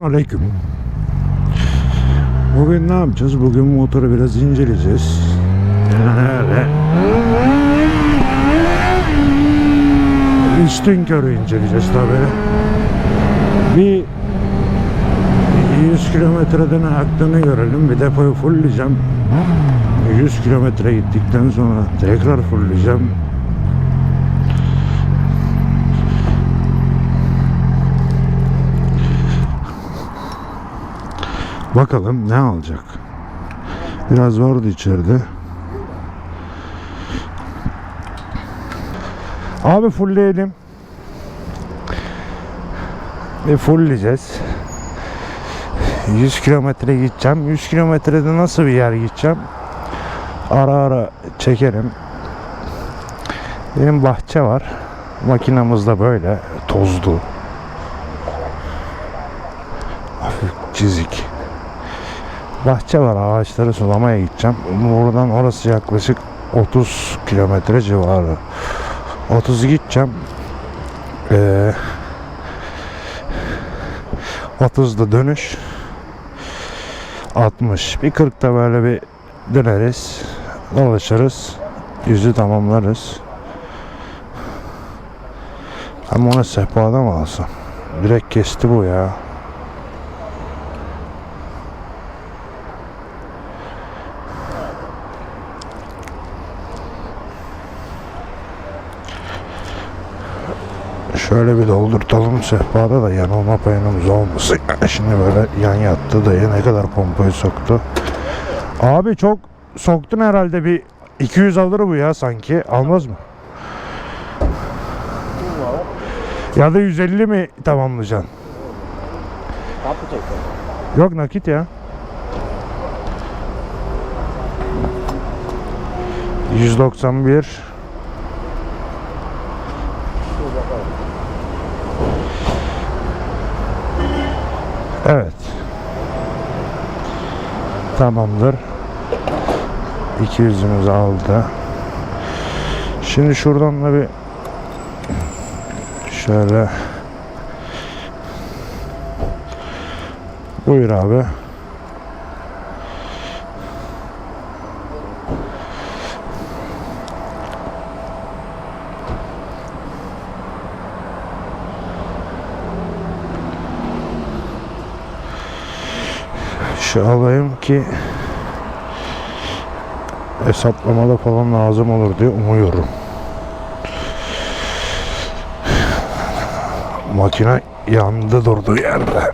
Aleyküm. Bugün ne yapacağız? Bugün motoru biraz inceleyeceğiz. Öyle. Üstün körü inceleyeceğiz tabi. Bir 100 kilometreden aktığını görelim. Bir depoyu fullleyeceğim. 100 kilometre gittikten sonra tekrar fullleyeceğim. Bakalım ne alacak. Biraz vardı içeride. Abi fullleyelim. Ve fullleyeceğiz. 100 kilometre gideceğim. 100 kilometrede nasıl bir yer gideceğim? Ara ara çekerim. Benim bahçe var. Makinamız da böyle tozlu. Hafif çizik. Bahçe var ağaçları sulamaya gideceğim. Buradan orası yaklaşık 30 kilometre civarı. 30 gideceğim. Ee, 30'da dönüş. 60. Bir 40'ta böyle bir döneriz. Dolaşırız. Yüzü tamamlarız. Ama ona sehpada mı alsam? Direkt kesti bu ya. Şöyle bir doldurtalım sehpada da yanılma payınımız olmasın. Şimdi böyle yan yattı dayı ne kadar pompayı soktu. Abi çok soktun herhalde bir 200 alır bu ya sanki. Almaz mı? Ya da 150 mi tamamlayacaksın? Yok nakit ya. 191 Evet. Tamamdır. 200'ümüz aldı. Şimdi şuradan da bir şöyle Buyur abi. Şu alayım ki hesaplamada falan lazım olur diye umuyorum. Makine yandı durduğu yerde.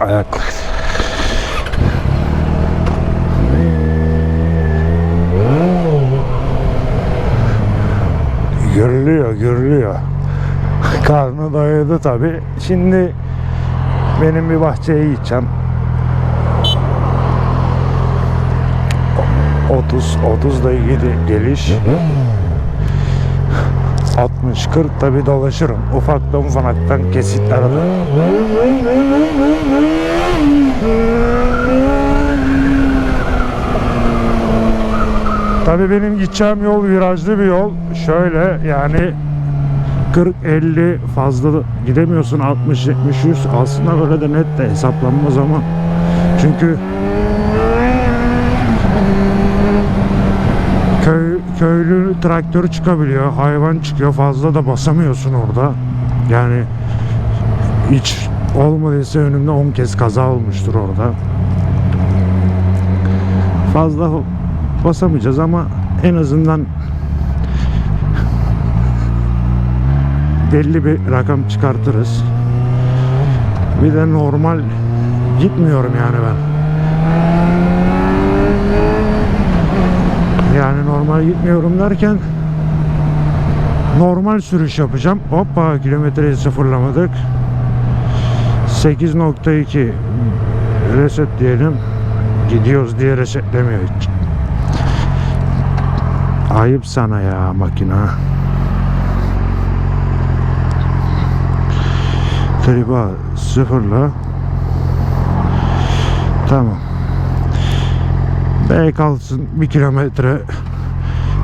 Ayak. Görülüyor, görülüyor. Karnı doydu tabi. Şimdi benim bir bahçeye gideceğim. 30 30 da ilgili geliş. 60 40 da bir dolaşırım. Ufaktan ufaktan kesitler alırım. Tabii benim gideceğim yol virajlı bir yol. Şöyle yani 40-50 fazla gidemiyorsun 60-70-100 aslında böyle de net de hesaplanmaz ama çünkü köylü traktörü çıkabiliyor hayvan çıkıyor fazla da basamıyorsun orada yani hiç olmadıysa önümde 10 kez kaza olmuştur orada fazla basamayacağız ama en azından belli bir rakam çıkartırız. Bir de normal gitmiyorum yani ben. Yani normal gitmiyorum derken normal sürüş yapacağım. Hoppa kilometreyi sıfırlamadık. 8.2 reset diyelim. Gidiyoruz diye resetlemiyor hiç. Ayıp sana ya makina. Triba sıfırla. Tamam. E kalsın bir kilometre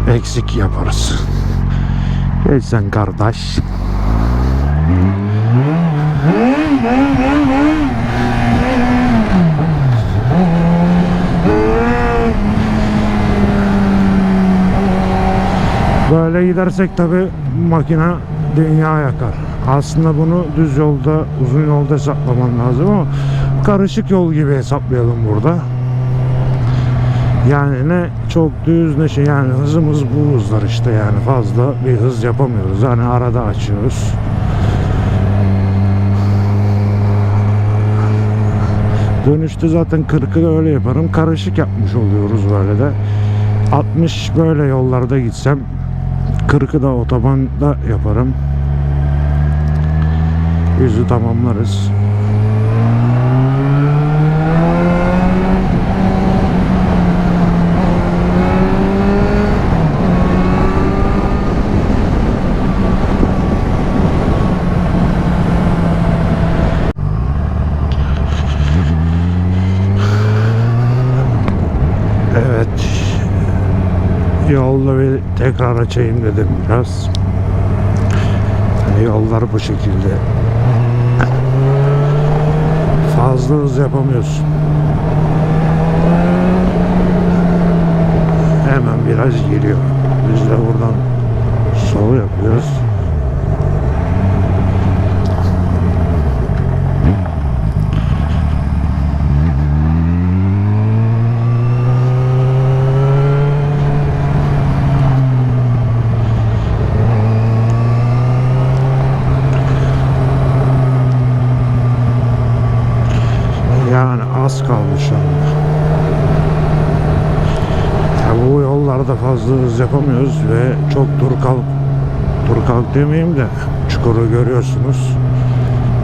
eksik yaparız. Geçsen kardeş. Böyle gidersek tabi makina dünya yakar. Aslında bunu düz yolda, uzun yolda hesaplaman lazım ama karışık yol gibi hesaplayalım burada. Yani ne çok düz ne şey yani hızımız bu hızlar işte yani fazla bir hız yapamıyoruz. Hani arada açıyoruz. Dönüşte zaten 40'ı öyle yaparım. Karışık yapmış oluyoruz böyle de. 60 böyle yollarda gitsem 40'ı da otobanda yaparım. Yüzü tamamlarız. Yolda bir tekrar açayım dedim biraz. Hani yollar bu şekilde. Fazla hız yapamıyorsun. Hemen viraj geliyor. Biz de buradan sol yapıyoruz. Yani az kaldı şu anda. Ya bu yollarda fazla hız yapamıyoruz ve çok dur kalk dur kalk demeyeyim de çukuru görüyorsunuz.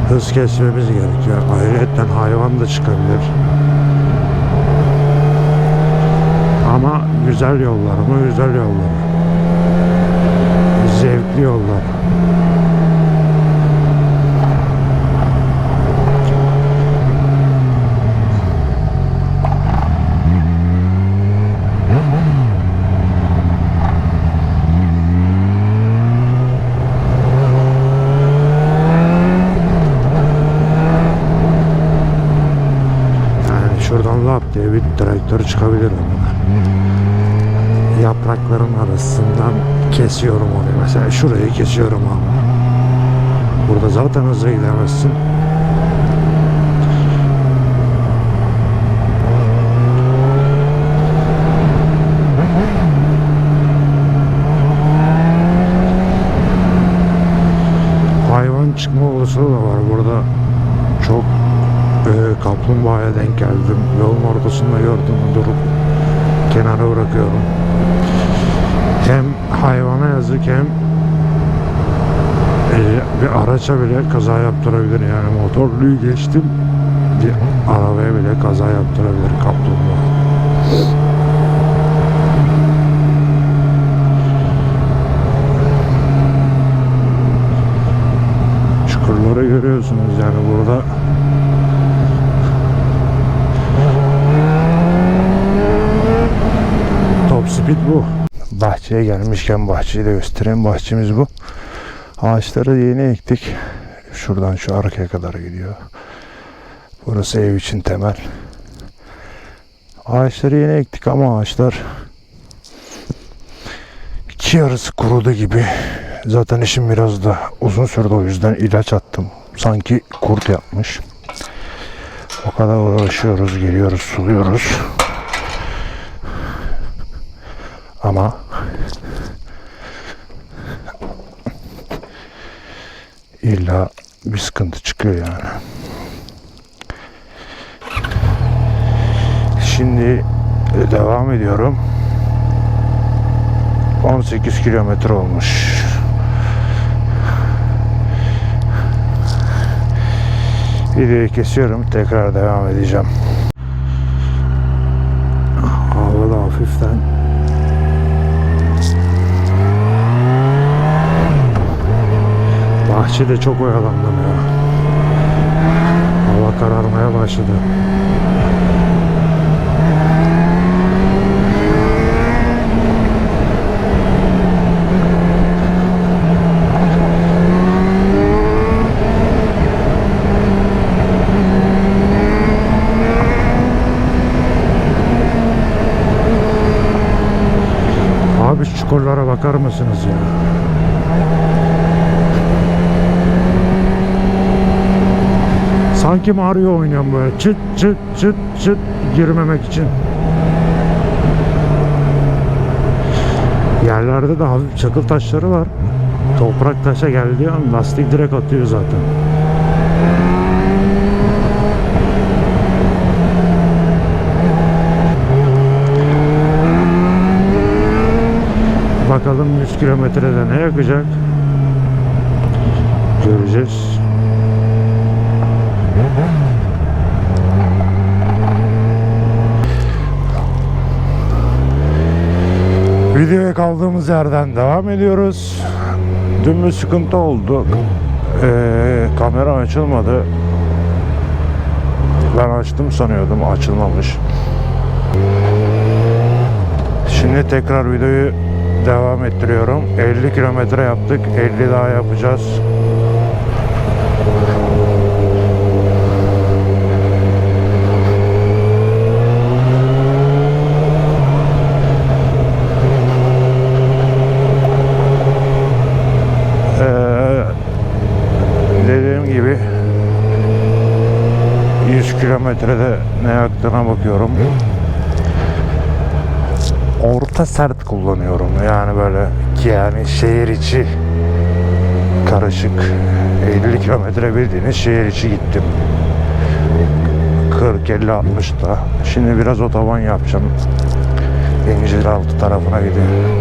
Hız kesmemiz gerekiyor. Ayrıca hayvan da çıkabilir. Ama güzel yollar mı? Güzel yollar. Zevkli yollar. Yani şuradan lap diye bir traktör çıkabilir ama. Yaprakların arasından kesiyorum orayı. Mesela şurayı kesiyorum ama. Burada zaten hızlı gidemezsin. Hayvan çıkma olasılığı da var burada. Çok kaplumbağaya denk geldim. Yolun ortasında gördüm durup kenara bırakıyorum. Hem hayvana yazık hem e, bir araça bile kaza yaptırabilir yani motorluyu geçtim bir arabaya bile kaza yaptırabilir kaplumbağa. Çukurları görüyorsunuz yani burada Speed bu. Bahçeye gelmişken bahçeyi de göstereyim. Bahçemiz bu. Ağaçları yeni ektik. Şuradan şu arkaya kadar gidiyor. Burası ev için temel. Ağaçları yeni ektik ama ağaçlar iki yarısı kurudu gibi. Zaten işim biraz da uzun sürdü o yüzden ilaç attım. Sanki kurt yapmış. O kadar uğraşıyoruz, geliyoruz, suluyoruz. Ama illa bir sıkıntı çıkıyor yani. Şimdi e, devam ediyorum. 18 kilometre olmuş. Videoyu kesiyorum. Tekrar devam edeceğim. İçi de çok oyalandım ya. Hava kararmaya başladı. Abi çukurlara bakar mısınız ya? Sanki Mario oynuyorum böyle çıt çıt çıt çıt girmemek için. Yerlerde de hafif çakıl taşları var. Toprak taşa geldiği an lastik direkt atıyor zaten. Bakalım 100 kilometrede ne yakacak? Göreceğiz. Videoya kaldığımız yerden devam ediyoruz. Dün bir sıkıntı oldu. Ee, kamera açılmadı. Ben açtım sanıyordum açılmamış. Şimdi tekrar videoyu devam ettiriyorum. 50 kilometre yaptık. 50 daha yapacağız. Ee, dediğim gibi 100 kilometrede ne yaktığına bakıyorum. Orta sert kullanıyorum. Yani böyle ki yani şehir içi karışık 50 kilometre bildiğiniz şehir içi gittim. 40 50 60 da. Şimdi biraz otoban yapacağım. İnciraltı tarafına gidiyorum.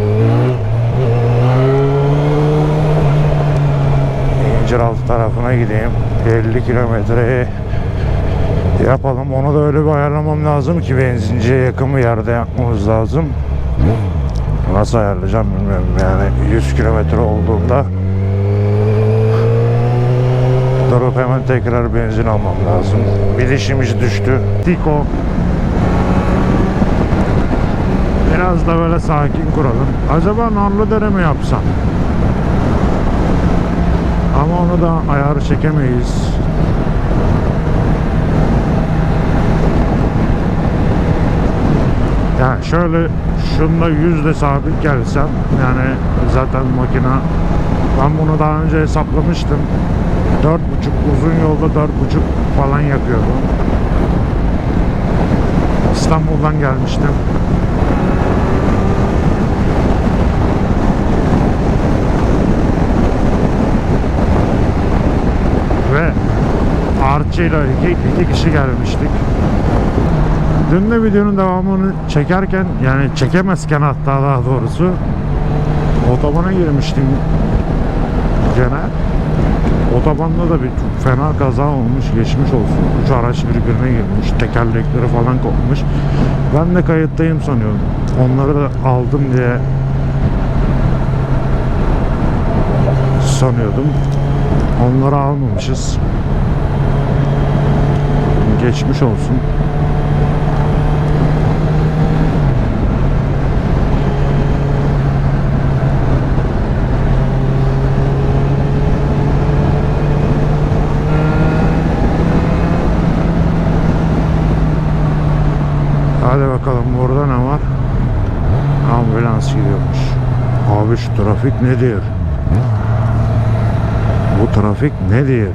İnciraltı tarafına gideyim. 50 kilometreye yapalım. Onu da öyle bir ayarlamam lazım ki benzinciye yakın bir yerde yapmamız lazım. Nasıl ayarlayacağım bilmiyorum. Yani 100 kilometre olduğunda durup hemen tekrar benzin almam lazım. Bir dişimiz düştü. Tiko. Biraz da böyle sakin kuralım. Acaba Narlıdere mi yapsam? Ama onu da ayarı çekemeyiz. Yani şöyle şunda yüzde sabit gelsem yani zaten makina ben bunu daha önce hesaplamıştım. Dört buçuk uzun yolda dört buçuk falan yakıyordu. İstanbul'dan gelmiştim. Ve Arçı'yla iki, iki kişi gelmiştik. Dün de videonun devamını çekerken yani çekemezken hatta daha doğrusu otobana girmiştim gene. Otobanda da bir çok fena kaza olmuş geçmiş olsun. Üç araç birbirine girmiş. Tekerlekleri falan kopmuş. Ben de kayıttayım sanıyordum. Onları da aldım diye sanıyordum. Onları almamışız. Geçmiş olsun. Hadi bakalım burada ne var? Ambulans gidiyormuş. Abi şu trafik nedir? Bu trafik nedir?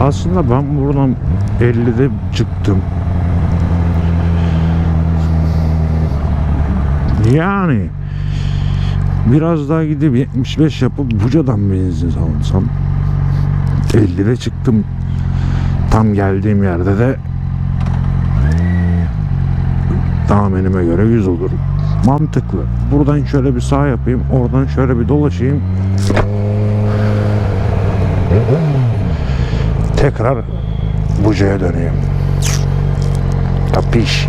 Aslında ben buradan 50'de çıktım. Yani biraz daha gidip 75 yapıp Buca'dan benzin alınsam 50'de çıktım. Tam geldiğim yerde de tahminime göre 100 olur. Mantıklı. Buradan şöyle bir sağ yapayım. Oradan şöyle bir dolaşayım. Tekrar Buca'ya döneyim. Kapiş.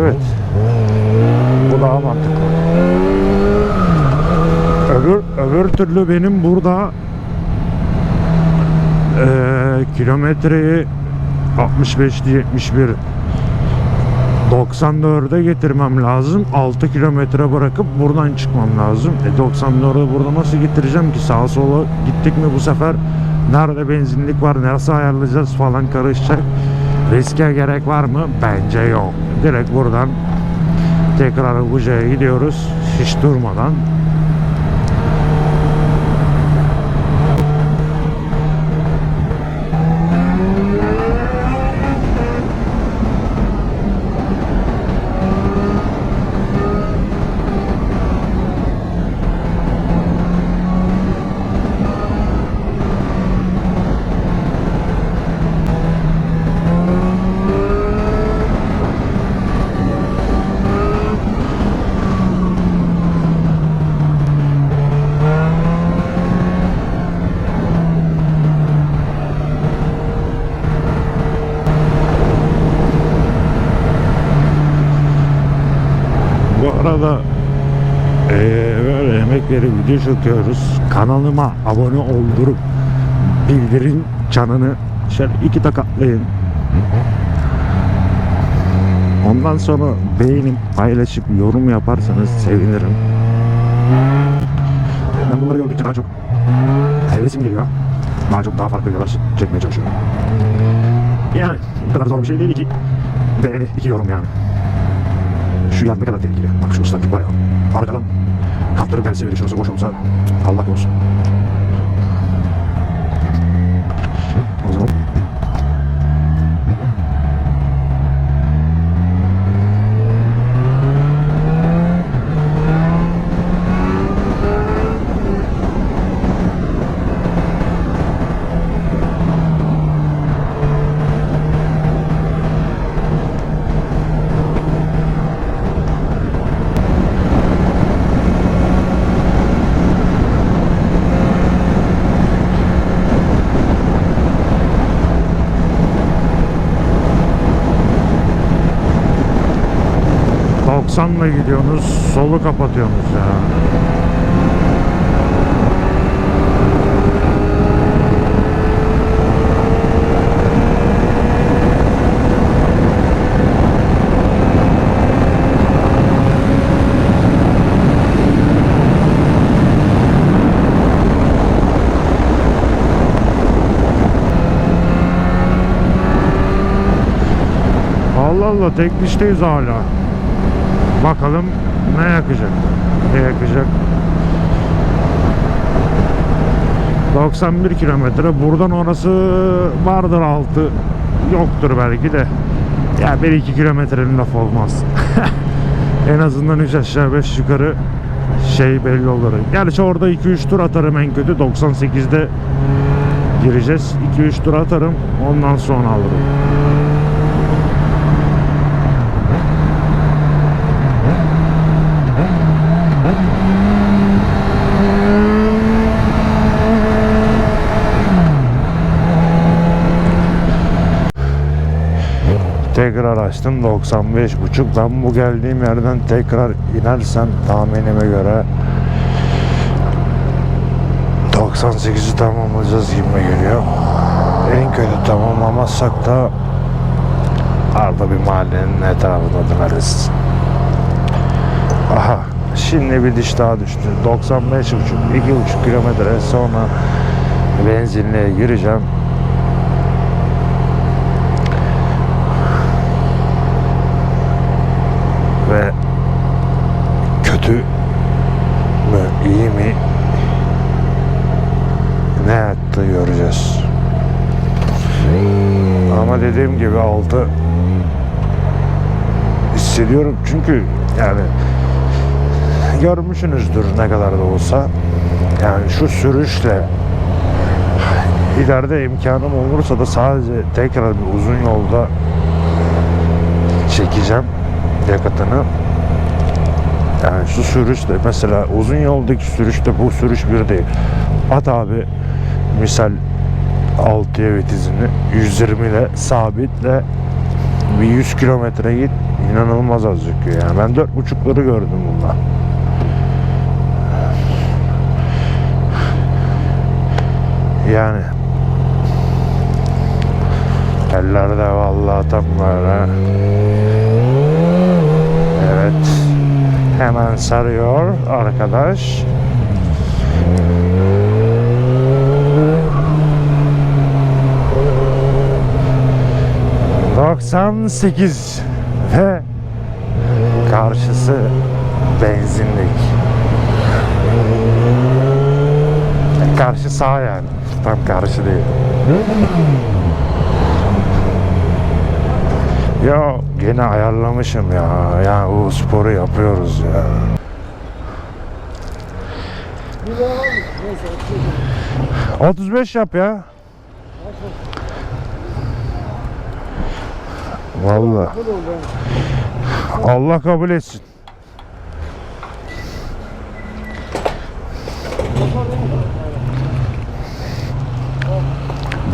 Evet. Bu daha mantıklı. Öbür, öbür türlü benim burada eee kilometreyi 65 71 94'e getirmem lazım. 6 kilometre bırakıp buradan çıkmam lazım. E 94'e burada nasıl getireceğim ki? Sağa sola gittik mi bu sefer nerede benzinlik var, nasıl ayarlayacağız falan karışacak. Riske gerek var mı? Bence yok. Direkt buradan tekrar Buca'ya gidiyoruz. Hiç durmadan. Bu arada eee, böyle emek verip video çekiyoruz. Kanalıma abone oldurup bildirim çanını şöyle iki takatlayın. Ondan sonra beğenip paylaşıp yorum yaparsanız sevinirim. Ben bunları gördükçe daha çok hevesim geliyor. Daha çok daha farklı videolar çekmeye çalışıyorum. Yani bu kadar zor bir şey değil ki. Beğeni, iki yorum yani. Şu yer ne kadar tehlikeli. Bak şu ıslaklık var ya. Arkadan kaptırıp gelse bile şurası boş olsa Allah korusun. O zaman ...90'la gidiyorsunuz, solu kapatıyorsunuz ya. Allah Allah tek dişteyiz hala. Bakalım ne yakacak? Ne yakacak? 91 kilometre. Buradan orası vardır altı. Yoktur belki de. Ya 1-2 kilometrenin laf olmaz. en azından 3 aşağı 5 yukarı şey belli olur. Gerçi orada 2-3 tur atarım en kötü. 98'de gireceğiz. 2-3 tur atarım. Ondan sonra alırım. Tekrar açtım 95 buçuk. Ben bu geldiğim yerden tekrar inersem tahminime göre 98'i tamamlayacağız gibi geliyor. En kötü tamamlamazsak da arada bir mahallenin etrafında döneriz. Aha şimdi bir diş daha düştü. 95 buçuk, 2,5 kilometre sonra benzinliğe gireceğim. ve kötü mü iyi mi ne yaptı göreceğiz. Ama dediğim gibi altı hissediyorum çünkü yani görmüşsünüzdür ne kadar da olsa yani şu sürüşle ileride imkanım olursa da sadece tekrar bir uzun yolda çekeceğim yakıtını. Yani şu sürüşle mesela uzun yoldaki sürüşte bu sürüş bir değil. At abi misal 6'ya vitizini 120 ile sabitle bir 100 kilometre git inanılmaz az yakıyor yani ben dört buçukları gördüm bunda. Yani. Ellerde vallahi tam böyle Hemen sarıyor arkadaş. ...98 ve karşısı benzinlik. Karşı sağ yani. Tam karşı değil. Ya gene ayarlamışım ya. Ya bu sporu yapıyoruz ya. Neyse. 35 yap ya. Da yani. Allah kabul etsin.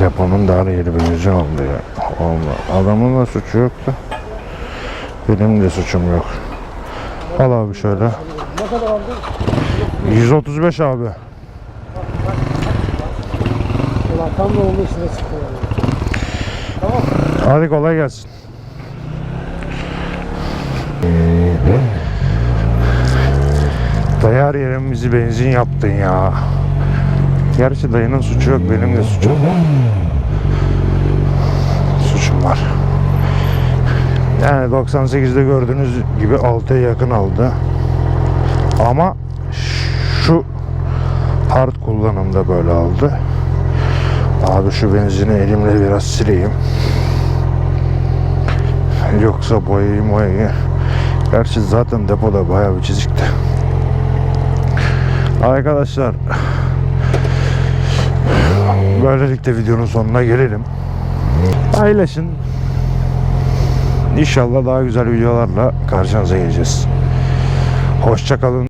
Deponun dar yeri birinci oldu ya. Allah. Adamın da suçu yok da. Benim de suçum yok. Al abi şöyle. Ne kadar aldın? 135 abi. Ulan tam da onun içine çıktı yani. Hadi kolay gelsin. Dayar yerimizi benzin yaptın ya. Gerçi dayının suçu yok, benim de suçum. Suçum var. Yani 98'de gördüğünüz gibi 6'ya yakın aldı. Ama şu hard kullanımda böyle aldı. Abi şu benzini elimle biraz sileyim. Yoksa boyayı boyayı. Gerçi zaten depoda bayağı bir çizikti. Arkadaşlar böylelikle videonun sonuna gelelim. Paylaşın. İnşallah daha güzel videolarla karşınıza geleceğiz. Hoşçakalın.